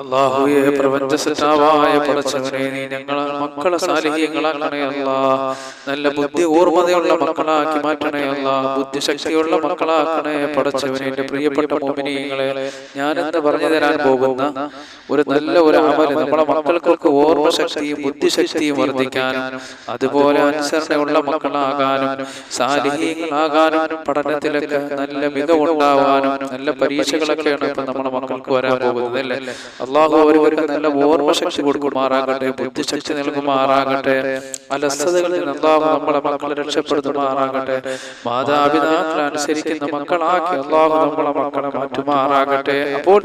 അള്ളാഹുയെ പ്രപഞ്ച സൃഷ്ടാവായ പടച്ചവനെ നീ ഞങ്ങളെ മക്കളെ സാലിഹ്യങ്ങളാക്കണേ അല്ല നല്ല ബുദ്ധി ഓർമ്മതയുള്ള മക്കളാക്കി മാറ്റണേ അല്ല ബുദ്ധിശക്തിയുള്ള മക്കളാക്കണേ പടച്ചവനെ എന്റെ പ്രിയപ്പെട്ട മോമിനിയങ്ങളെ ഞാനെന്ന് പറഞ്ഞു തരാൻ പോകുന്ന ഒരു നല്ല ഒരു അമൽ നമ്മളെ മക്കൾക്കൊക്കെ ഓർമ്മശക്തിയും ബുദ്ധിശക്തിയും വർദ്ധിക്കാനും അതുപോലെ അനുസരണയുള്ള മക്കളാകാനും സാലിഹ്യങ്ങളാകാനും പഠനത്തിലൊക്കെ നല്ല മികവുണ്ടാവാനും നല്ല പരീക്ഷകളൊക്കെയാണ് ഇപ്പൊ നമ്മുടെ മക്കൾക്ക് വരാൻ പോകുന്നത് അല്ലേ? അള്ളാഹു അവർക്ക് നല്ല ഓർമ്മശക്തി കൊടുക്കുമാറാകട്ടെ ബുദ്ധിശക്തി നൽകുമാറാകട്ടെ അലസതകളിൽ അള്ളാഹു നമ്മളെ മക്കളെ രക്ഷപ്പെടുത്തുമാറാകട്ടെ മാതാപിതാക്കളെ അനുസരിക്കുന്ന മക്കളാക്കി അള്ളാഹു നമ്മളെ മക്കളെ മാറ്റുമാറാകട്ടെ അപ്പോൾ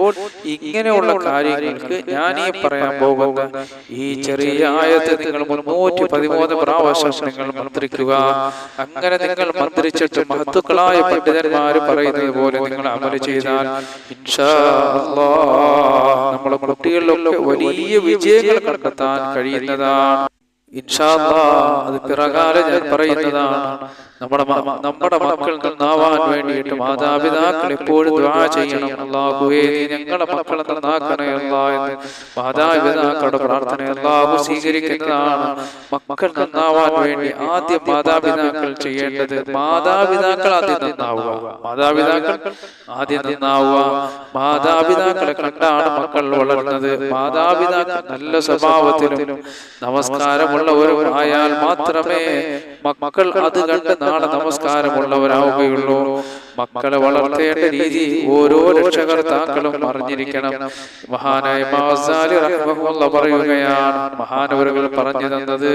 ഇങ്ങനെയുള്ള കാര്യങ്ങൾക്ക് ഞാൻ ഈ പറയാൻ പോകുന്ന ഈ ചെറിയ ആയത്ത് നിങ്ങൾ മുന്നൂറ്റി പതിമൂന്ന് പ്രാവശ്യം നിങ്ങൾ മന്ത്രിക്കുക അങ്ങനെ നിങ്ങൾ മന്ത്രിച്ചിട്ട് മഹത്തുക്കളായ പണ്ഡിതന്മാർ പറയുന്നത് പോലെ നിങ്ങൾ അമൽ ചെയ്താൽ ഇൻഷാ നമ്മളെ കുട്ടികളിലൊക്കെ വലിയ വിജയങ്ങൾ കണ്ടെത്താൻ കഴിയുന്നതാണ്. ഇൻഷാ അത് പിറകാലെ ഞാൻ പറയുന്നതാണ്. നമ്മുടെ നമ്മുടെ മക്കൾ നന്നാവാൻ വേണ്ടിയിട്ട് മാതാപിതാക്കൾ എപ്പോഴും ദ്വാ ചെയ്യണം. അള്ളാഹുവേ നീ ഞങ്ങളുടെ മക്കളെ നന്നാക്കണേ അല്ലാ എന്ന് മാതാപിതാക്കളുടെ പ്രാർത്ഥന അല്ലാഹു സ്വീകരിക്കുന്നതാണ്. മക്കൾ നന്നാവാൻ വേണ്ടി ആദ്യം മാതാപിതാക്കൾ ചെയ്യേണ്ടത് മാതാപിതാക്കൾ ആദ്യം നന്നാവുക. മാതാപിതാക്കൾ ആദ്യം നന്നാവുക. മാതാപിതാക്കളെ കണ്ടാണ് മക്കൾ വളർന്നത്. മാതാപിതാക്കൾ നല്ല സ്വഭാവത്തിലും നമസ്കാരമുള്ളവരും ആയാൽ മാത്രമേ മക്കൾ അത് കണ്ട് നമസ്കാരമുള്ളവരാവുകയുള്ളൂ. മക്കളെ വളർത്തേണ്ട രീതി ഓരോ രക്ഷകർത്താക്കളും അറിഞ്ഞിരിക്കണം. മഹാനായ പറയുകയാണ്. മഹാനവരുകൾ പറഞ്ഞു തന്നത്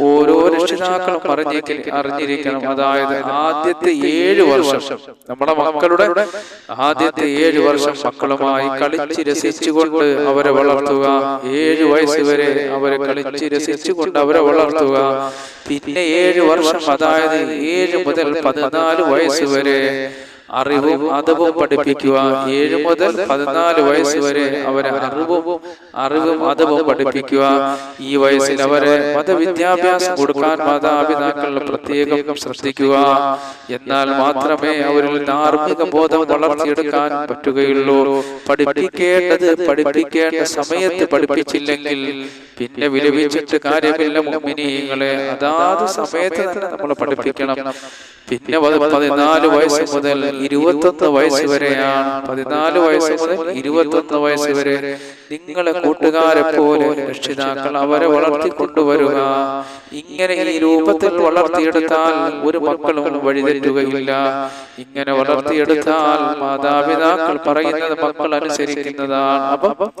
ഓരോ രക്ഷിതാക്കളും അറിഞ്ഞി അറിഞ്ഞിരിക്കണം. അതായത് ആദ്യത്തെ ഏഴ് വർഷം. നമ്മുടെ മക്കളുടെ ആദ്യത്തെ ഏഴ് വർഷം മക്കളുമായി കളിച്ച് രസിച്ചുകൊണ്ട് അവരെ വളർത്തുക. ഏഴ് വയസ്സ് വരെ അവരെ കളിച്ച് രസിച്ചുകൊണ്ട് അവരെ വളർത്തുക. പിന്നെ ഏഴ് വർഷം അതായത് ഏഴ് മുതൽ പതിനാല് വയസ്സ് വരെ അറിവും അതവും പഠിപ്പിക്കുക ഏഴ് മുതൽ പതിനാല് വയസ്സ് വരെ അവരെ അറിവും അറിവും മതവും പഠിപ്പിക്കുക. ഈ വയസ്സിൽ അവരെ മതവിദ്യാഭ്യാസം കൊടുക്കാൻ മാതാപിതാക്കൾ പ്രത്യേകം ശ്രദ്ധിക്കുക. എന്നാൽ മാത്രമേ അവരിൽ ധാർമ്മിക ബോധം വളർത്തിയെടുക്കാൻ പറ്റുകയുള്ളൂ. പഠിപ്പിക്കേണ്ടത് പഠിപ്പിക്കേണ്ട സമയത്ത് പഠിപ്പിച്ചില്ലെങ്കിൽ പിന്നെ വിലപിച്ചിട്ട് കാര്യമില്ല മുമ്മിനിങ്ങളെ അതാത് സമയത്ത് തന്നെ നമ്മൾ പഠിപ്പിക്കണം. പിന്നെ പത് പതിനാല് വയസ്സ് മുതൽ ഇരുപത്തൊന്ന് വയസ്സ് വരെയാണ്. പതിനാല് വയസ്സ് മുതൽ ഇരുപത്തൊന്ന് വയസ്സ് വരെ നിങ്ങളെ കൂട്ടുകാരെ പോലെ രക്ഷിതാക്കൾ അവരെ വളർത്തിക്കൊണ്ടുവരുക. ഇങ്ങനെ ഈ രൂപത്തിൽ വളർത്തിയെടുത്താൽ ഒരു മക്കളും വഴിതെറ്റുകയില്ല. ഇങ്ങനെ വളർത്തിയെടുത്താൽ മാതാപിതാക്കൾ പറയുന്നത് മക്കൾ അനുസരിക്കുന്നതാണ്. അപ്പം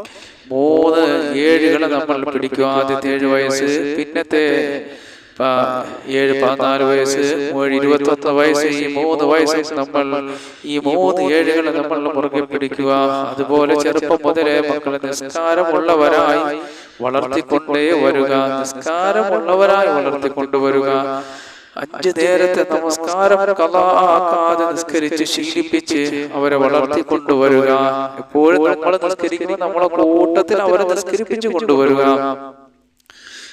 മൂന്ന് ഏഴുകളെ നമ്മൾ പിടിക്കും ആദ്യത്തെ ഏഴ് വയസ്സ്. പിന്നത്തെ ഏഴ് പതിനാല് വയസ്സ് ഏഴ് ഇരുപത്തൊന്ന് വയസ്സ് ഈ മൂന്ന് വയസ്സ് നമ്മൾ ഈ മൂന്ന് ഏഴുകളെ നമ്മൾ മുറുകെ പിടിക്കുക. അതുപോലെ ചെറുപ്പം മുതലേ മക്കളെ നിസ്കാരമുള്ളവരായി വളർത്തിക്കൊണ്ടേ വരിക. നിസ്കാരമുള്ളവരായി വളർത്തിക്കൊണ്ടുവരിക. അഞ്ചു നേരത്തെ നമസ്കാരം കലാക്കാതെ നിസ്കരിച്ച് ശീലിപ്പിച്ച് അവരെ വളർത്തിക്കൊണ്ടുവരിക. എപ്പോഴും നമ്മൾ നിസ്കരിക്കുമ്പോൾ നമ്മളെ കൂട്ടത്തിൽ അവരെ നിസ്കരിപ്പിച്ചു കൊണ്ടുവരിക.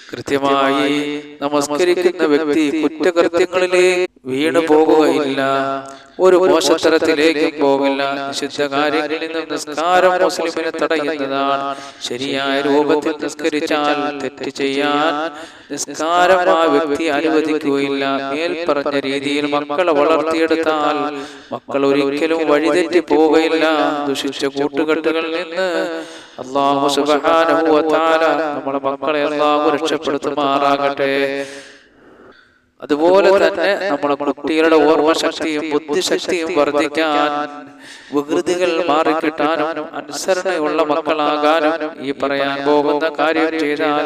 കൃത്യമായി നമസ്കരിക്കുന്ന വ്യക്തി കുറ്റകൃത്യങ്ങളിലേക്ക് വീണു പോകുകയില്ല ഒരു മോശത്തരത്തിലേക്ക് പോകില്ല നിഷിദ്ധ കാര്യങ്ങളിൽ നിന്ന് നിസ്കാരം മുസ്ലിമിനെ തടയുന്നതാണ്. ശരിയായ രൂപത്തിൽ നിസ്കരിച്ചാൽ തെറ്റ് ചെയ്യാൻ നിസ്കാരം ആ വ്യക്തി അനുവദിക്കുകയില്ല. മേൽപ്പറഞ്ഞ പറഞ്ഞ രീതിയിൽ മക്കളെ വളർത്തിയെടുത്താൽ മക്കൾ ഒരിക്കലും വഴിതെറ്റി പോവുകയില്ല. ദുഷിച്ച കൂട്ടുകെട്ടുകളിൽ നിന്ന് അള്ളാഹു സുബ്ഹാനഹു വ തആല നമ്മുടെ മക്കളെ അള്ളാഹു രക്ഷപ്പെടുത്തുമാറാകട്ടെ. അതുപോലെ തന്നെ നമ്മുടെ കുട്ടികളുടെ ഓർമ്മശക്തിയും ബുദ്ധിശക്തിയും വർദ്ധിക്കാൻ വികൃതികൾ മാറിക്കിട്ടാനും അനുസരണയുള്ള മക്കളാകാനും ഈ പറയാൻ പോകുന്ന കാര്യം ചെയ്താൽ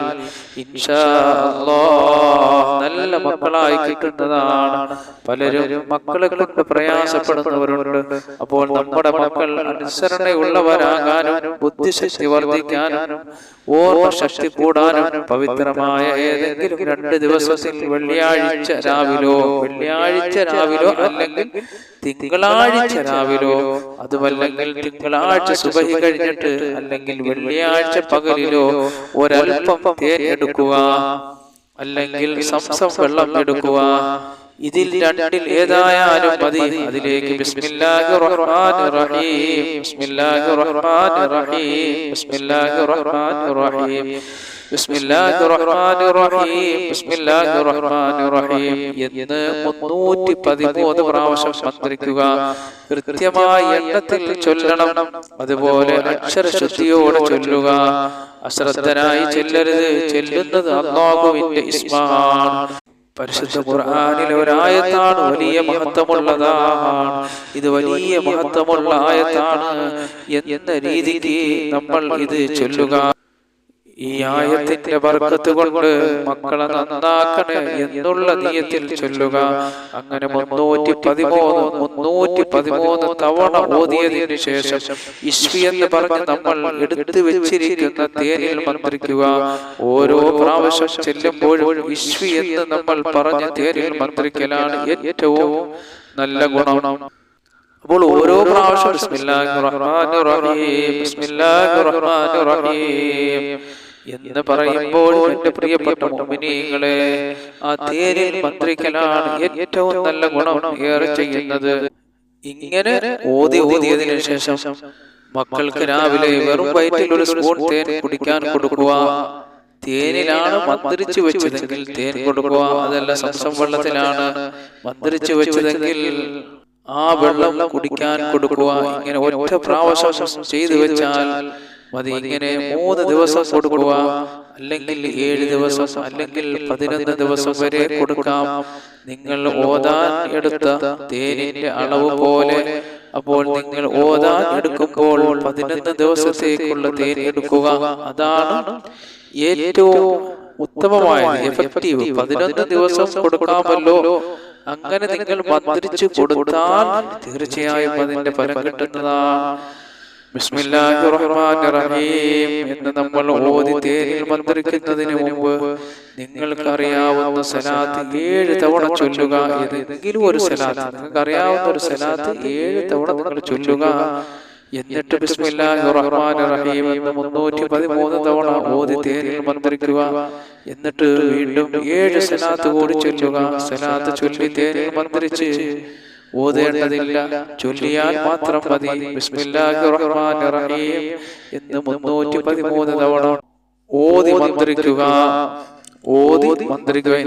നല്ല മക്കളായി കിട്ടുന്നതാണ്. പലരും മക്കളെ കൊണ്ട് പ്രയാസപ്പെടുന്നവരുണ്ട്. അപ്പോൾ നമ്മുടെ മക്കൾ അനുസരണയുള്ളവരാകാനും ബുദ്ധിശക്തി വർദ്ധിക്കാനും ഓർമ്മശക്തി കൂടാനും പവിത്രമായ ഏതെങ്കിലും രണ്ട് ദിവസത്തിൽ വെള്ളിയാഴ്ച രാവിലോ വെള്ളിയാഴ്ച രാവിലോ അല്ലെങ്കിൽ തിങ്കളാഴ്ച രാവിലോ അതുമല്ലെങ്കിൽ തിങ്കളാഴ്ച സുബഹി കഴിഞ്ഞിട്ട് അല്ലെങ്കിൽ വെള്ളിയാഴ്ച പകലിലോ ഒരൽപ്പം എടുക്കുക അല്ലെങ്കിൽ സംസം വെള്ളം എടുക്കുക. ഇതിൽ രണ്ടിൽ ഏതായാലും മതി. അതിലേക്ക് ബിസ്മില്ലാഹിർ റഹ്മാനിർ റഹീം. ബിസ്മില്ലാഹിർ റഹ്മാനിർ റഹീം. ബിസ്മില്ലാഹിർ റഹ്മാനിർ റഹീം. റഹ്മാനിർ റഹീം ബിസ്മില്ലാഹിർ റഹ്മാനിർ റഹീം എന്ന് മുന്നൂറ്റി പതിമൂന്ന് പ്രാവശ്യം മന്ത്രിക്കുക. കൃത്യമായ എണ്ണത്തിൽ ചൊല്ലണം. അതുപോലെ അക്ഷരശുദ്ധിയോടെ ചൊല്ലുക. അശ്രദ്ധനായി ചെല്ലരുത്. ചെല്ലുന്നത് അള്ളാഹുവിന്റെ ഇസ്മാണ്. പരിശുദ്ധ ഒരായത്താണ് വലിയ മഹത്വമുള്ളതാണ്. ഇത് വലിയ മഹത്വമുള്ള ആയത്താണ്. എന്ന രീതിക്ക് നമ്മൾ ഇത് ചൊല്ലുക. ഈ ആയത്തിന്റെ ബർക്കത്ത് കൊണ്ട് മക്കളെ നന്നാക്കണേ എന്നുള്ള നീയത്തിൽ ചൊല്ലുക. അങ്ങനെ മുന്നൂറ്റി പതിമൂന്ന് മുന്നൂറ്റി പതിമൂന്ന് തവണ ഓതിയതിനു ശേഷം ഇഷ്വി എന്ന് പറഞ്ഞ് നമ്മൾ എടുത്തു വെച്ചിരിക്കുന്ന തേനിൽ മന്ത്രിക്കുക. ഓരോ പ്രാവശ്യം ചെല്ലുമ്പോഴും ഇഷ്വി എന്ന് നമ്മൾ പറഞ്ഞ തേനിൽ മന്ത്രിക്കലാണ് ഏറ്റവും നല്ല ഗുണം. അപ്പോൾ ഓരോ പ്രാവശ്യം ബിസ്മില്ലാഹിർ റഹ്മാനിർ റഹീം ബിസ്മില്ലാഹിർ റഹ്മാനിർ റഹീം. എന്ന് പറയുമ്പോൾ എന്റെ പ്രിയപ്പെട്ട മുഅ്മിനീങ്ങളെ ആ തേരിൽ മന്ത്രിക്കലാണ് ഏറ്റവും നല്ല ഗുണം ഏറെ ചെയ്യുന്നത്. ഇങ്ങനെ ഓതി ഓതിയതിനു ശേഷം മക്കൾക്ക് രാവിലെ വെറും വയറ്റിൽ ഒരു സ്പൂൺ തേൻ കുടിക്കാൻ കൊടുക്കുക. തേനിലാണ് മന്ത്രിച്ചു വെച്ചതെങ്കിൽ തേൻ കൊടുക്കുക. അതല്ല സംസം വെള്ളത്തിലാണ് മന്ത്രിച്ചു വെച്ചതെങ്കിൽ ആ വെള്ളം കുടിക്കാൻ കൊടുക്കുക. ഇങ്ങനെ ഒറ്റ പ്രാവശ്യം ചെയ്തു വെച്ചാൽ മതി. ഇങ്ങനെ മൂന്ന് ദിവസം കൊടുക്കുക. അല്ലെങ്കിൽ ഏഴ് ദിവസം അല്ലെങ്കിൽ പതിനൊന്ന് ദിവസം വരെ കൊടുക്കാം. നിങ്ങൾ ഓതാൻ എടുത്ത തേനിന്റെ അളവ് പോലെ അപ്പോൾ നിങ്ങൾ ഓതാൻ എടുക്കുമ്പോൾ പതിനൊന്ന് ദിവസത്തേക്കുള്ള തേൻ എടുക്കുക. അതാണ് ഏറ്റവും ഉത്തമമായ എഫക്റ്റീവ് പതിനൊന്ന് ദിവസം കൊടുക്കാമല്ലോ. അങ്ങനെ നിങ്ങൾ മന്ത്രിച്ചു കൊടുത്താൽ തീർച്ചയായും അതിന്റെ ഫലം കിട്ടുന്നതാണ്. എന്ന് നമ്മൾ ഓതി തേരിൽ മുമ്പ് നിങ്ങൾക്ക് അറിയാവുന്ന സലാത്ത് ഏഴ് തവണ ചൊല്ലുക. ഏതെങ്കിലും ഒരു സലാത്ത് നിങ്ങൾക്ക് അറിയാവുന്ന ഒരു സലാത്ത് ഏഴ് തവണ നിങ്ങൾ ചൊല്ലുക. എന്നിട്ട് ബിസ്മില്ലാഹി റഹ്മാൻ റഹീം എന്ന് മുന്നൂറ്റി പതിമൂന്ന് തവണ ഓതി തേരിൽ മന്ത്രിക്കുക. എന്നിട്ട് വീണ്ടും ഏഴ് സലാത്ത് കൂടി ചൊല്ലുക. സലാത്ത് ചൊല്ലി തേരിൽ മന്ത്രിച്ച് ഓതേണ്ടതില്ല ചൊല്ലിയാൽ മാത്രം മതി. എന്ന് മുന്നൂറ്റി പതിമൂന്ന് തവണ ഓതി മന്ത്രിക്കുക. ഓതി മന്ത്രിക്കുക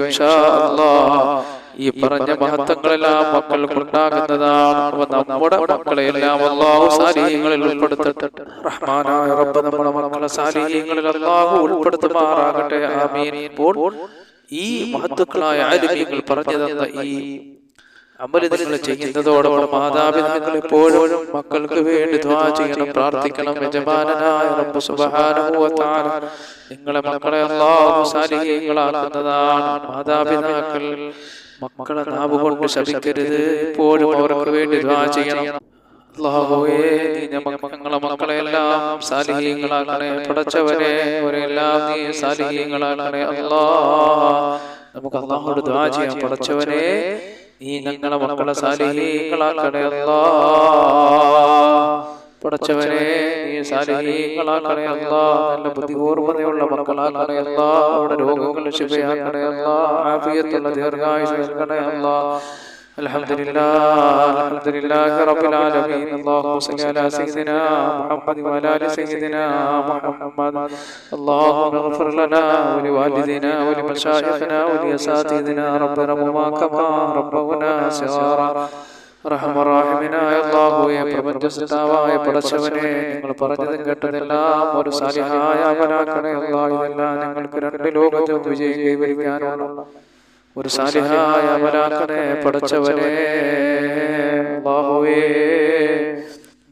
ഈ പറഞ്ഞ മഹത്വങ്ങളെല്ലാം മക്കൾക്ക് ഉണ്ടാകുന്നതാണ്. മക്കളെ നമ്മുടെ മക്കളെല്ലാം അള്ളാഹു സാലിഹ്യങ്ങളിൽ ഉൾപ്പെടുത്തട്ടെ. റഹ്മാനായ റബ്ബ് നമ്മുടെ മക്കളെ സാലിഹ്യങ്ങളിൽ അള്ളാഹു ഉൾപ്പെടുത്തുമാറാകട്ടെ. ആമീൻ. ഇപ്പോൾ ഈ മഹത്വക്കളായ ആരോഗ്യങ്ങൾ പറഞ്ഞു തന്ന ഈ നിങ്ങൾ ചെയ്യുന്നതോടൊപ്പം മാതാപിതാക്കൾ എപ്പോഴും മക്കൾക്ക് വേണ്ടി ദ്വാ ചെയ്യണം പ്രാർത്ഥിക്കണം യജമാനായ റബ്ബ് സുബ്ഹാനഹു വ തആല. നിങ്ങളെ മക്കളെ അല്ലാഹു സാലിഹീങ്ങളാക്കുന്നതാണ് മാതാപിതാക്കൾ മക്കളെ നാവ് കൊണ്ട് ശപിക്കരുത്. എപ്പോഴും അവർക്ക് വേണ്ടി ദ്വാ ചെയ്യണം. ഞങ്ങളെ മക്കളെല്ലാം സാലിഹീങ്ങളാക്കണേ പടച്ചവരെ അവരെല്ലാം നീ സാലിഹീങ്ങളാക്കണേ അല്ലാ നമുക്ക് അള്ളാഹോട് ദ്വാ ചെയ്യാം പടച്ചവനെ. നീ ഞങ്ങളെ മക്കളെ സാലിഹീകളാക്കണേ അല്ലാ പടച്ചവനെ നീ സാലിഹീകളാക്കണേ അല്ലാ നല്ല ബുദ്ധിപൂർവതയുള്ള മക്കളാക്കണേ അല്ലാ അവിടെ രോഗങ്ങൾ ശുഭയാക്കണേ അല്ലാ ആഫിയത്തുള്ള ദീർഘായുസ് നൽകണേ അല്ലാ الحمد لله الحمد لله رب العالمين اللهم صل على سيدنا محمد وعلى ال سيدنا محمد اللهم اغفر لنا ولوالدينا ولمشايخنا ولاساتذتنا ربنا وما كما ربنا صغارا റഹമറാഹിമിനായ അള്ളാഹുവെ പ്രപഞ്ചസിതാവായ പടച്ചവനെ നിങ്ങൾ പറഞ്ഞതും കേട്ടതെല്ലാം ഒരു സാലിഹായ അമലാക്കണേ അള്ളാഹു ഇതെല്ലാം ഞങ്ങൾക്ക് രണ്ട് ലോകത്തും വിജയം കൈവരിക്കാനുള്ള ഒരു സാലിഹായ അമലാക്കണേ പഠിച്ചവരെ ബാഹുവേ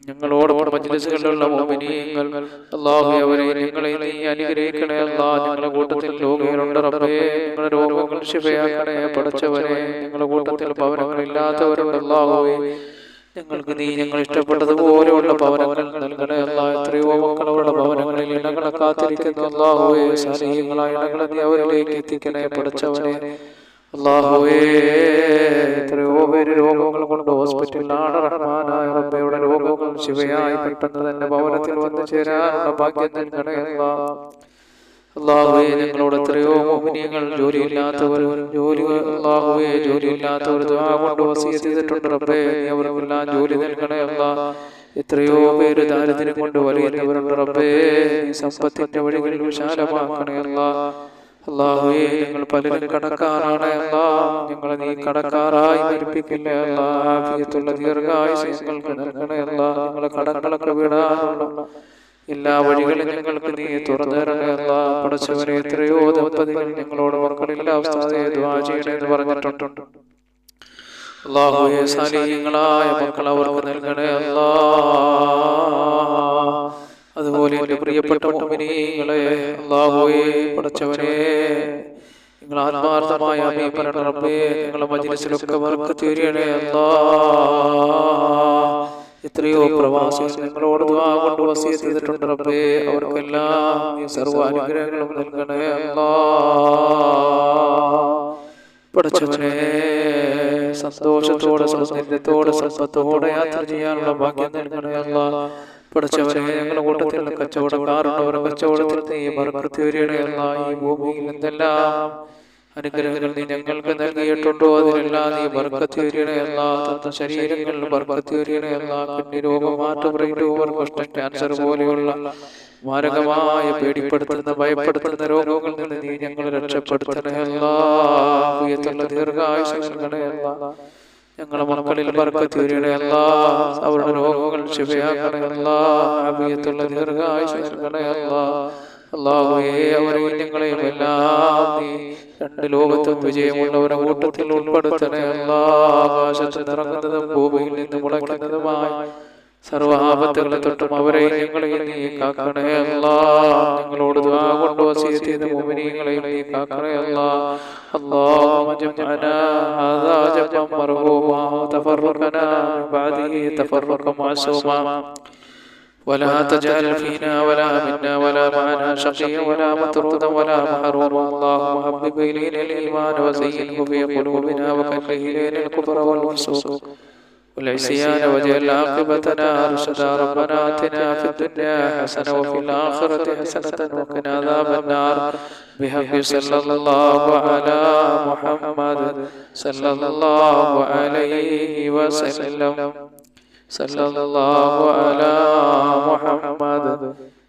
ഞങ്ങളോട് മജ്ലിസുകളിലുള്ള മോമിനിയങ്ങൾ അള്ളാഹു അവരെ ഞങ്ങളെ നീ അനുഗ്രഹിക്കണേ അല്ലാ ഞങ്ങളുടെ കൂട്ടത്തിൽ രോഗികളുണ്ട് റബ്ബേ ഞങ്ങളുടെ രോഗങ്ങൾ ശിവയാക്കണേ പഠിച്ചവരെ ഞങ്ങളുടെ കൂട്ടത്തിൽ ഭവനങ്ങളില്ലാത്തവരുണ്ട് അല്ലാഹുവേ ഞങ്ങൾക്ക് നീ ഞങ്ങൾ ഇഷ്ടപ്പെട്ടതുപോലെയുള്ള ഭവനങ്ങൾ നൽകണേ അല്ല എത്രയോ മക്കളുള്ള ഭവനങ്ങളിൽ ഇണകളെ കാത്തിരിക്കുന്ന അല്ലാഹുവേ സാലിഹ്യങ്ങളായ ഇണകളെ നീ അവരിലേക്ക് എത്തിക്കണേ പഠിച്ചവനെ. അള്ളാഹുവേ എത്രയോ പേര് രോഗങ്ങൾ കൊണ്ട് ഹോസ്പിറ്റലിലാണ് റഹ്മാനായ റബ്ബയുടെ രോഗങ്ങൾ ശിവയായി പെട്ടെന്ന് തന്നെ ഭവനത്തിൽ വന്നു ചേരാനുള്ള ഭാഗ്യം നൽകണേ അല്ലാ അള്ളാഹുവെ ഞങ്ങളോട് എത്രയോ മോഹിനിയങ്ങൾ ജോലിയില്ലാത്തവർ ജോലി അള്ളാഹുവെ ജോലിയില്ലാത്തവർ കൊണ്ട് ചെയ്തിട്ടുണ്ട് റബ്ബേ അവർക്കെല്ലാം ജോലി നൽകണേ അല്ലാ. എത്രയോ പേര് ദാരിദ്ര്യം കൊണ്ട് വലിയവരുണ്ട് റബ്ബേ സമ്പത്തിന്റെ വഴികളിൽ വിശാലമാക്കണേ അല്ലാ. അള്ളാഹുവേ ഞങ്ങൾ പലരും കടക്കാറാണ് അല്ലാ. ഞങ്ങളെ നീ കടക്കാറായി മരിപ്പിക്കില്ല അല്ലാ. ആഫിയത്തുള്ള ദീർഘായുസ് ഞങ്ങൾക്ക് നൽകണേ അല്ലാ. ഞങ്ങളെ കടങ്ങളൊക്കെ വിടാനുള്ള എല്ലാ വഴികളും ഞങ്ങൾക്ക് നീ തുറന്നു തരണേ അല്ലാ. പഠിച്ചവരെ എത്രയോ ദമ്പതികൾ ഞങ്ങളോട് മക്കളില്ല അവസ്ഥയെ ദ്വാ പറഞ്ഞിട്ടുണ്ട്. അള്ളാഹുവെ സാലീയങ്ങളായ മക്കൾ അവർക്ക് നൽകണേ അല്ലാ. അതുപോലെ എന്റെ പ്രിയപ്പെട്ട മോമിനികളെ അള്ളാഹുവെ പഠിച്ചവരെ നിങ്ങൾ ആത്മാർത്ഥമായ റബ്ബേ നിങ്ങളെ മജിലിസിലൊക്കെ വർക്ക് തീരണേ അല്ലാ. എത്രയോ പ്രവാസികൾ നിങ്ങളോട് കൊണ്ട് വസീ ചെയ്തിട്ടുണ്ട് റബ്ബേ. അവർക്കെല്ലാം ഈ സർവ അനുഗ്രഹങ്ങളും നൽകണേ അല്ലാ. പഠിച്ചവനെ സന്തോഷത്തോടെ സൗന്ദര്യത്തോടെ സമ്പത്തോടെ യാത്ര ചെയ്യാനുള്ള ഭാഗ്യം നൽകണേ അല്ലാ. പഠിച്ചവനെ ഞങ്ങളുടെ കൂട്ടത്തിൽ കച്ചവടക്കാരുള്ളവരെ കച്ചവടത്തിൽ നീ മറുപടി വരികയല്ല ഈ ഭൂമിയിൽ എന്തെല്ലാം അനുഗ്രഹങ്ങൾ നീ ഞങ്ങൾക്ക് നൽകിയിട്ടുണ്ടോ? അതിലെല്ലാം നീ ബർക്കത്ത് വരികയല്ല തന്ന ശരീരങ്ങളിൽ ബർക്കത്ത് വരികയല്ല കണ്ണി രോഗം മാറ്റം കഷ്ടം ക്യാൻസർ പോലെയുള്ള മാരകമായ പേടിപ്പെടുത്തുന്ന ഭയപ്പെടുത്തുന്ന രോഗങ്ങളിൽ നിന്ന് നീ രക്ഷപ്പെടുത്തണേ രക്ഷപ്പെടുത്തണയല്ല ദീർഘായുസ് നൽകണയല്ല ഞങ്ങളുടെ മക്കളിൽ ബർക്കത്ത് എല്ലാ അവരുടെ രോഗങ്ങൾ ശിവയാക്കണയല്ല ആഭിയത്തുള്ള ദീർഘായുസ് നൽകണയല്ല അള്ളാഹുവേ അവരെയും ഞങ്ങളെയും എല്ലാം നീ രണ്ട് ലോകത്തും വിജയമുള്ളവരെ കൂട്ടത്തിൽ ഉൾപ്പെടുത്തണേ. എല്ലാ ആകാശത്ത് നിറങ്ങുന്നതും ഭൂമിയിൽ നിന്ന് മുളയ്ക്കുന്നതുമായി സർവാപത്തുകളെ തൊട്ടും അവരെ ഞങ്ങളെയും നീ കാക്കണേ അല്ലാ ഞങ്ങളോട് കൊണ്ട് വസീയത്ത് ചെയ്ത മോമിനിയങ്ങളെയും നീ കാക്കണേ അല്ലാ اللهم اجعلنا هذا جبا مرغوما وتفرقنا من بعده تفرقا معصوما ولا تجعل فينا ولا منا ولا معنا شقيا ولا مطرودا ولا محروما اللهم حبب الينا الايمان وزينه في قلوبنا وكره الينا الكفر والفسوق والعصيان واجعل عاقبتنا رشدا ربنا اتنا في الدنيا حسنة وفي الآخرة حسنة وقنا عذاب النار. بحق صلى الله على محمد صلى الله عليه وسلم. صلى الله على محمد.